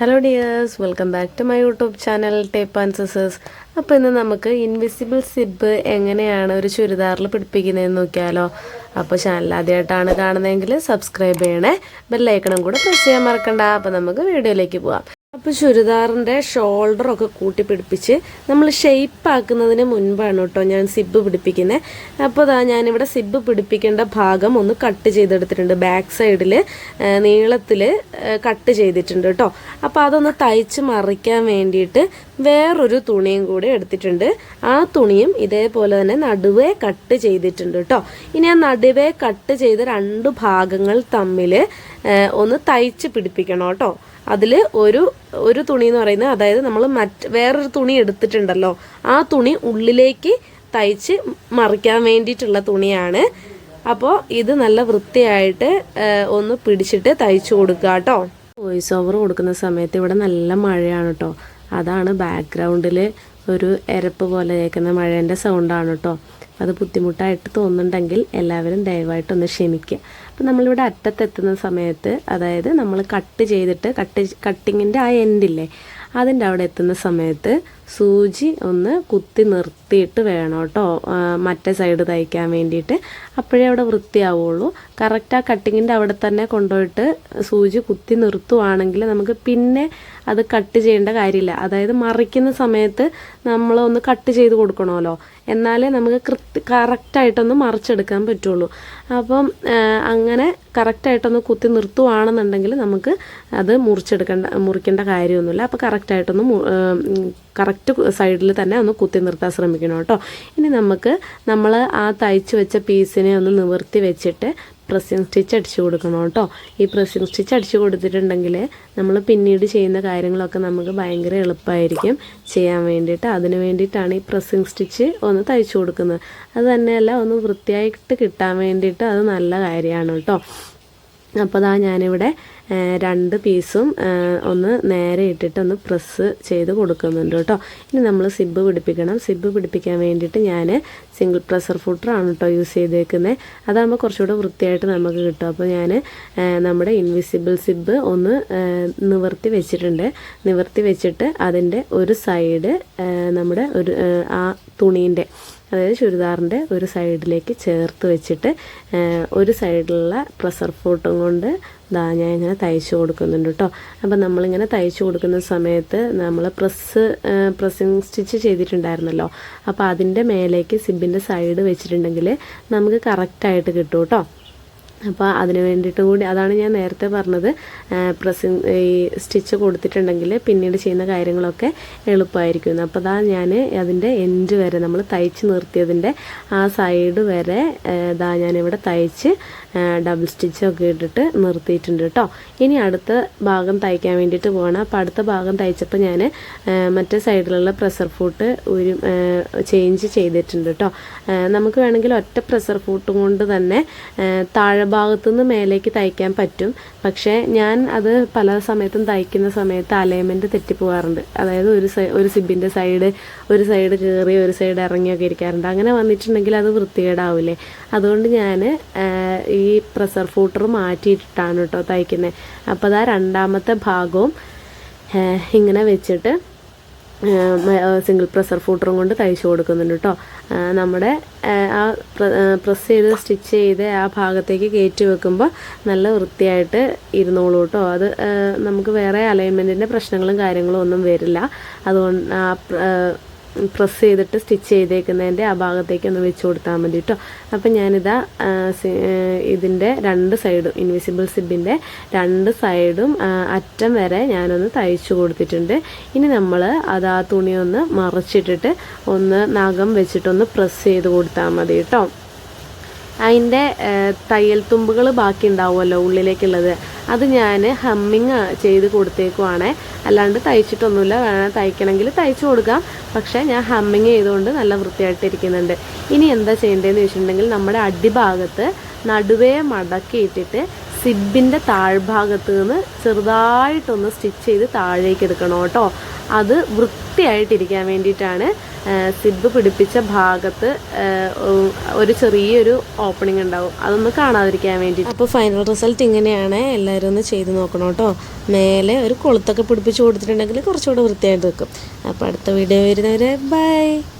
Hello dears welcome back to my YouTube channel tape and scissors അപ്പോൾ ഇന്ന് നമുക്ക് invisible zip എങ്ങനെയാണ് ഒരു ചുരിദാറിൽ പിടിപ്പിക്കുന്നതെന്ന് നോക്കിയാലോ? അപ്പോൾ ചാനൽ ആദ്യമായിട്ടാണ് കാണുന്നതെങ്കിൽ സബ്സ്ക്രൈബ് ചെയ്യണേ. ബെല്ലൈക്കണം കൂടെ പ്രസ് ചെയ്യാൻ മറക്കണ്ട. അപ്പോൾ നമുക്ക് വീഡിയോയിലേക്ക് പോവാം. അപ്പോൾ ചുരിദാറിന്റെ ഷോൾഡറൊക്കെ കൂട്ടി പിടിപ്പിച്ച് നമ്മൾ ഷെയ്പ്പ് ആക്കുന്നതിന് മുൻപാണ് കേട്ടോ ഞാൻ സിബ് പിടിപ്പിക്കുന്നത് അപ്പോൾ അതാ ഞാനിവിടെ സിബ് പിടിപ്പിക്കേണ്ട ഭാഗം ഒന്ന് കട്ട് ചെയ്തെടുത്തിട്ടുണ്ട്. ബാക്ക് സൈഡിൽ നീളത്തിൽ കട്ട് ചെയ്തിട്ടുണ്ട് കേട്ടോ. അപ്പോൾ അതൊന്ന് തയ്ച്ച് മറിക്കാൻ വേണ്ടിയിട്ട് വേറൊരു തുണിയും കൂടി എടുത്തിട്ടുണ്ട്. ആ തുണിയും ഇതേപോലെ തന്നെ നടുവേ കട്ട് ചെയ്തിട്ടുണ്ട് കേട്ടോ. ഇനി ആ നടുവേ കട്ട് ചെയ്ത രണ്ട് ഭാഗങ്ങൾ തമ്മിൽ ഒന്ന് തയ്ച്ച് പിടിപ്പിക്കണം കേട്ടോ. അതിൽ ഒരു ഒരു തുണി എന്ന് പറയുന്നത് അതായത് നമ്മൾ മറ്റ് വേറൊരു തുണി എടുത്തിട്ടുണ്ടല്ലോ. ആ തുണി ഉള്ളിലേക്ക് തയ്ച്ച് മറിക്കാൻ വേണ്ടിയിട്ടുള്ള തുണിയാണ്. അപ്പോൾ ഇത് നല്ല വൃത്തിയായിട്ട് ഒന്ന് പിടിച്ചിട്ട് തയ്ച്ചു കൊടുക്കുക കേട്ടോ. വോയിസ് ഓവർ കൊടുക്കുന്ന സമയത്ത് ഇവിടെ നല്ല മഴയാണ് കേട്ടോ. അതാണ് ബാക്ക്ഗ്രൗണ്ടിൽ ഒരു എരപ്പ് പോലെ കേൾക്കുന്ന മഴേന്റെ സൗണ്ടാണ് കേട്ടോ അത് ബുദ്ധിമുട്ടായിട്ട് തോന്നുന്നുണ്ടെങ്കിൽ എല്ലാവരും ദയവായിട്ടൊന്ന് ക്ഷമിക്കുക അപ്പം നമ്മളിവിടെ അറ്റത്തെത്തുന്ന സമയത്ത് അതായത് നമ്മൾ കട്ട് ചെയ്തിട്ട് കട്ട് കട്ടിങ്ങിന്റെ ആ എൻഡില്ലേ അതിന്റെ അവിടെ എത്തുന്ന സമയത്ത് സൂചി ഒന്ന് കുത്തി നിർത്തിയിട്ട് വേണം കേട്ടോ. മറ്റേ സൈഡ് തയ്ക്കാൻ വേണ്ടിയിട്ട്. അപ്പോഴേ അവിടെ വൃത്തിയാവുള്ളൂ. കറക്റ്റ് ആ കട്ടിങ്ങിന്റെ അവിടെ തന്നെ കൊണ്ടുപോയിട്ട് സൂചി കുത്തി നിർത്തുവാണെങ്കിൽ നമുക്ക് പിന്നെ അത് കട്ട് ചെയ്യേണ്ട കാര്യമില്ല. അതായത് മറിക്കുന്ന സമയത്ത് നമ്മൾ ഒന്ന് കട്ട് ചെയ്ത് കൊടുക്കണമല്ലോ. എന്നാലേ നമുക്ക് കൃത്യ കറക്റ്റായിട്ടൊന്ന് മറിച്ചെടുക്കാൻ പറ്റുള്ളൂ. അപ്പം അങ്ങനെ കറക്റ്റായിട്ടൊന്ന് കുത്തി നിർത്തുവാണെന്നുണ്ടെങ്കിൽ നമുക്ക് അത് മുറിച്ചെടുക്കേണ്ട മുറിക്കേണ്ട കാര്യമൊന്നുമില്ല. അപ്പോൾ കറക്റ്റായിട്ടൊന്ന് കറക്റ്റ് സൈഡിൽ തന്നെ ഒന്ന് കുത്തി നിർത്താൻ ശ്രമിക്കണം കേട്ടോ. ഇനി നമുക്ക് നമ്മൾ ആ തയ്ച്ച് വെച്ച പീസിനെ ഒന്ന് നിവർത്തി വെച്ചിട്ട് പ്രസ്സിങ് സ്റ്റിച്ച് അടിച്ചു കൊടുക്കണം കേട്ടോ. ഈ പ്രസ്സിങ് സ്റ്റിച്ച് അടിച്ചു കൊടുത്തിട്ടുണ്ടെങ്കിൽ നമ്മൾ പിന്നീട് ചെയ്യുന്ന കാര്യങ്ങളൊക്കെ നമുക്ക് ഭയങ്കര എളുപ്പമായിരിക്കും ചെയ്യാൻ വേണ്ടിയിട്ട്. അതിന് വേണ്ടിയിട്ടാണ് ഈ പ്രസ്സിങ് സ്റ്റിച്ച് ഒന്ന് തയ്ച്ചു കൊടുക്കുന്നത്. അത് തന്നെയല്ല ഒന്ന് വൃത്തിയായിട്ട് കിട്ടാൻ വേണ്ടിയിട്ട് അത് നല്ല കാര്യമാണ് കേട്ടോ. അപ്പോൾ അതാ ഞാനിവിടെ രണ്ട് പീസും ഒന്ന് നേരെ ഇട്ടിട്ട് ഒന്ന് പ്രസ് ചെയ്ത് കൊടുക്കുന്നുണ്ട് കേട്ടോ. ഇനി നമ്മൾ സിബ് പിടിപ്പിക്കണം. സിബ് പിടിപ്പിക്കാൻ വേണ്ടിയിട്ട് ഞാൻ സിംഗിൾ പ്രഷർ ഫുട്ടറാണ് കേട്ടോ യൂസ് ചെയ്തേക്കുന്നത് അതാകുമ്പോൾ കുറച്ചുകൂടെ വൃത്തിയായിട്ട് നമുക്ക് കിട്ടും. അപ്പോൾ ഞാൻ നമ്മുടെ ഇൻവിസിബിൾ സിബ് ഒന്ന് നിവർത്തി വെച്ചിട്ടുണ്ട്. നിവർത്തി വെച്ചിട്ട് അതിന്റെ ഒരു സൈഡ് നമ്മുടെ ഒരു ആ തുണീന്റെ അതായത് ചുരിദാറിന്റെ ഒരു സൈഡിലേക്ക് ചേർത്ത് വെച്ചിട്ട് ഒരു സൈഡിലുള്ള പ്രസർ ഫുട്ടും കൊണ്ട് ദാ ഞാൻ ഇങ്ങനെ തയ്ച്ചു കൊടുക്കുന്നുണ്ട് കേട്ടോ അപ്പം നമ്മളിങ്ങനെ തയ്ച്ചു കൊടുക്കുന്ന സമയത്ത് നമ്മൾ പ്രസ് പ്രസ്സിങ് സ്റ്റിച്ച് ചെയ്തിട്ടുണ്ടായിരുന്നല്ലോ. അപ്പോൾ അതിന്റെ മേലേക്ക് സിബിന്റെ സൈഡ് വെച്ചിട്ടുണ്ടെങ്കിൽ നമുക്ക് കറക്റ്റായിട്ട് കിട്ടും കേട്ടോ അപ്പോൾ അതിന് വേണ്ടിയിട്ട് കൂടി അതാണ് ഞാൻ നേരത്തെ പറഞ്ഞത്. പ്രസ് ഈ സ്റ്റിച്ച് കൊടുത്തിട്ടുണ്ടെങ്കിൽ പിന്നീട് ചെയ്യുന്ന കാര്യങ്ങളൊക്കെ എളുപ്പമായിരിക്കും അപ്പോൾ അതാ ഞാൻ അതിന്റെ എൻഡ് വരെ നമ്മൾ തയ്ച്ച് നിർത്തിയതിന്റെ ആ സൈഡ് വരെ ഇതാ ഞാനിവിടെ തയ്ച്ച് ഡബിൾ സ്റ്റിച്ചൊക്കെ ഇട്ടിട്ട് നിർത്തിയിട്ടുണ്ട് കേട്ടോ ഇനി അടുത്ത ഭാഗം തയ്ക്കാൻ വേണ്ടിയിട്ട് പോകണം അപ്പോൾ അടുത്ത ഭാഗം തയ്ച്ചപ്പോൾ ഞാൻ മറ്റേ സൈഡിലുള്ള പ്രഷർ ഫൂട്ട് ഒരു ചേഞ്ച് ചെയ്തിട്ടുണ്ട് കേട്ടോ നമുക്ക് വേണമെങ്കിൽ ഒറ്റ പ്രഷർ ഫൂട്ടും കൊണ്ട് തന്നെ താഴെ ഭാഗത്തുനിന്ന് മേലേക്ക് തയ്ക്കാൻ പറ്റും. പക്ഷേ ഞാൻ അത് പല സമയത്തും തയ്ക്കുന്ന സമയത്ത് അലൈൻമെന്റ് തെറ്റിപ്പോകാറുണ്ട് അതായത് ഒരു സൈ ഒരു സിബിന്റെ സൈഡ് ഒരു സൈഡ് കയറി ഒരു സൈഡ് ഇറങ്ങിയൊക്കെ ഇരിക്കാറുണ്ട്. അങ്ങനെ വന്നിട്ടുണ്ടെങ്കിൽ അത് വൃത്തികേടാവില്ലേ അതുകൊണ്ട് ഞാൻ ഈ പ്രഷർ ഫൂട്ടർ മാറ്റിയിട്ടിട്ടാണ് കേട്ടോ തയ്ക്കുന്നത് അപ്പോൾ അതാ രണ്ടാമത്തെ ഭാഗവും ഇങ്ങനെ വെച്ചിട്ട് സിംഗിൾ പ്രഷർ ഫൂട്ടറും കൊണ്ട് തയ്ച്ചു കൊടുക്കുന്നുണ്ട് കേട്ടോ നമ്മുടെ ആ പ്രസ് ചെയ്ത് സ്റ്റിച്ച് ചെയ്ത് ആ ഭാഗത്തേക്ക് കയറ്റി വെക്കുമ്പോൾ നല്ല വൃത്തിയായിട്ട് ഇരുന്നോളൂ കേട്ടോ അത് നമുക്ക് വേറെ അലൈൻമെന്റിന്റെ പ്രശ്നങ്ങളും കാര്യങ്ങളും ഒന്നും വരില്ല. അതുകൊണ്ട് പ്രസ് ചെയ്തിട്ട് സ്റ്റിച്ച് ചെയ്തേക്കുന്നതിന്റെ ആ ഭാഗത്തേക്ക് ഒന്ന് വെച്ച് കൊടുത്താൽ മതി കേട്ടോ അപ്പം ഞാനിതാ ഇതിന്റെ രണ്ട് സൈഡും ഇൻവിസിബിൾ സിബിന്റെ രണ്ട് സൈഡും അറ്റം വരെ ഞാനൊന്ന് തയ്ച്ചു കൊടുത്തിട്ടുണ്ട്. ഇനി നമ്മൾ അത് ആ തുണി ഒന്ന് മറച്ചിട്ടിട്ട് ഒന്ന് നഖം വെച്ചിട്ടൊന്ന് പ്രസ് ചെയ്ത് കൊടുത്താൽ മതി കേട്ടോ അതിന്റെ തയ്യൽ തുമ്പുകൾ ബാക്കി ഉണ്ടാവുമല്ലോ ഉള്ളിലേക്കുള്ളത്. അത് ഞാൻ ഹമ്മിങ് ചെയ്ത് കൊടുത്തേക്കുവാണ്. അല്ലാണ്ട് തയ്ച്ചിട്ടൊന്നുമില്ല. വേണം തയ്ക്കണമെങ്കിൽ തയ്ച്ചു കൊടുക്കാം. പക്ഷേ ഞാൻ ഹമ്മിങ് ചെയ്തുകൊണ്ട് നല്ല വൃത്തിയായിട്ടിരിക്കുന്നുണ്ട്. ഇനി എന്താ ചെയ്യേണ്ടതെന്ന് വെച്ചിട്ടുണ്ടെങ്കിൽ നമ്മുടെ അടിഭാഗത്ത് നടുവേ മടക്കിയിട്ടിട്ട് സിബിന്റെ താഴ്ഭാഗത്ത് നിന്ന് ചെറുതായിട്ടൊന്ന് സ്റ്റിച്ച് ചെയ്ത് താഴേക്ക് എടുക്കണം കേട്ടോ. അത് വൃത്തിയായിട്ടിരിക്കാൻ വേണ്ടിയിട്ടാണ് സിബ് പിടിപ്പിച്ച ഭാഗത്ത് ഒരു ചെറിയൊരു ഓപ്പണിംഗ് ഉണ്ടാവും. അതൊന്ന് കാണാതിരിക്കാൻ വേണ്ടി അപ്പോൾ ഫൈനൽ റിസൾട്ട് ഇങ്ങനെയാണ്. എല്ലാവരും ഒന്ന് ചെയ്ത് നോക്കണം കേട്ടോ. മേലെ ഒരു കൊളുത്തൊക്കെ പിടിപ്പിച്ച് കൊടുത്തിട്ടുണ്ടെങ്കിൽ കുറച്ചുകൂടെ വൃത്തിയായിട്ട് വെക്കും അപ്പോൾ അടുത്ത വീഡിയോ വരുന്നവരെ ബൈ